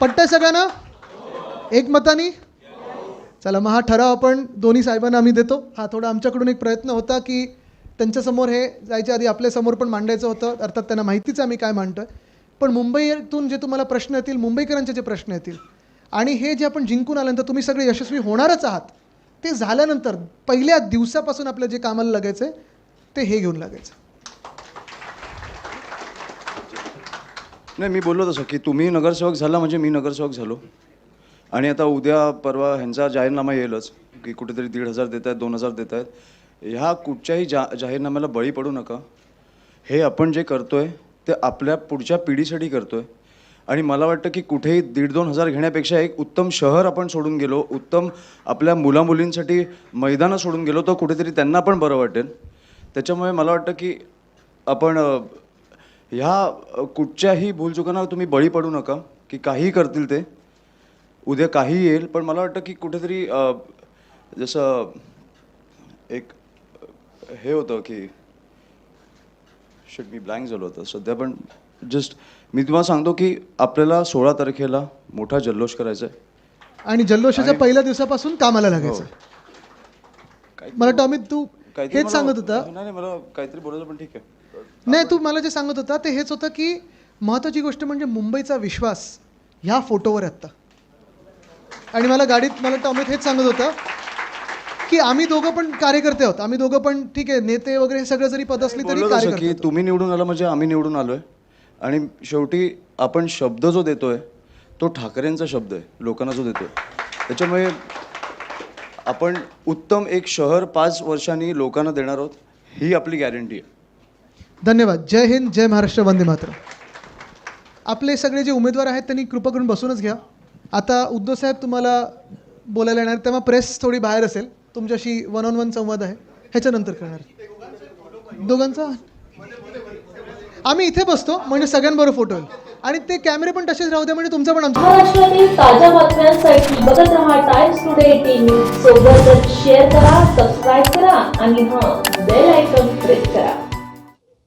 पट्टय सगळ्यांना? एकमतानी? चला मग हा ठराव आपण दोन्ही साहेबांना आम्ही देतो. हा थोडा आमच्याकडून एक प्रयत्न होता की त्यांच्यासमोर हे जायच्या आधी आपल्यासमोर पण मांडायचं होतं. अर्थात त्यांना माहितीच आम्ही काय मांडतो आहे पण मुंबईतून जे तुम्हाला प्रश्न येतील मुंबईकरांचे जे प्रश्न येतील आणि हे जे आपण जिंकून आल्यानंतर तुम्ही सगळे यशस्वी होणारच आहात ते झाल्यानंतर पहिल्या दिवसापासून आपलं जे कामाला लागायचं आहे ते हे घेऊन लागायचं. नाही मी बोललो तसं की तुम्ही नगरसेवक झाला म्हणजे मी नगरसेवक झालो. आणि आता उद्या परवा ह्यांचा जाहीरनामा येईलच की कुठेतरी दीड हजार देत आहेत दोन हजार देत आहेत. ह्या कुठच्याही जा जाहीरनाम्याला बळी पडू नका. हे आपण जे करतो आहे ते आपल्या पुढच्या पिढीसाठी करतो आहे आणि मला वाटतं की कुठेही दीड दोन हजार घेण्यापेक्षा एक उत्तम शहर आपण सोडून गेलो उत्तम आपल्या मुलामुलींसाठी मैदानं सोडून गेलो तर कुठेतरी त्यांना पण बरं वाटेल. त्याच्यामुळे मला वाटतं की आपण ह्या कुठच्याही भूलचुकांना तुम्ही बळी पडू नका की काहीही करतील ते. उद्या काही येईल पण मला वाटतं की कुठेतरी जसं एक हे होतं की शिट मी ब्लँक झालो होतं. सध्या पण जस्ट मी तुम्हाला सांगतो की आपल्याला सोळा तारखेला मोठा जल्लोष करायचा आहे आणि जल्लोषाच्या पहिल्या दिवसापासून कामाला लागायचं. मला वाटतं अमित तू काहीतरी हेच मला- सांगत होता. नाही नाही मला काहीतरी बोलायचं पण ठीक आहे. नाही तू मला जे सांगत होता ते हेच होतं की महत्त्वाची गोष्ट म्हणजे मुंबईचा विश्वास ह्या फोटोवर आहे आत्ता. आणि मला गाडीत मला वाटतं अमित हेच सांगत होतं की आम्ही दोघं पण कार्यकर्ते आहोत. आम्ही दोघं पण ठीक आहे नेते वगैरे हे सगळं जरी पद असली तरी बोललो तसं कार्यकर्ते की आहोत. तुम्ही निवडून आला म्हणजे आम्ही निवडून आलोय. आणि शेवटी आपण शब्द जो देतोय तो ठाकरेंचा शब्द आहे लोकांना जो देतोय. त्याच्यामुळे आपण उत्तम एक शहर पाच वर्षांनी लोकांना देणार आहोत ही आपली गॅरंटी आहे. धन्यवाद. जय हिंद जय महाराष्ट्र वंदे मात्र आपले सगळे जे उमेदवार आहेत त्यांनी कृपा करून बसूनच घ्या. आता उद्धव साहेब तुम्हाला बोलायला येणार तेव्हा प्रेस थोडी बाहेर असेल. तुमच्याशी वन ऑन वन संवाद आहे. ह्याच्यानंतर करणार दोघांचा? आम्ही इथे बसतो म्हणजे सगळ्यांबरोबर फोटो येईल आणि ते कॅमेरे पण तसेच राहू द्या म्हणजे तुमचं पण आमचा. महाराष्ट्रातील ताज्या बातम्यांसाठी बघत रहा टाइम्स टुडे टीव्ही सोबतच शेअर करा सबस्क्राईब करा आणि हां बेल आयकॉन प्रेस करा.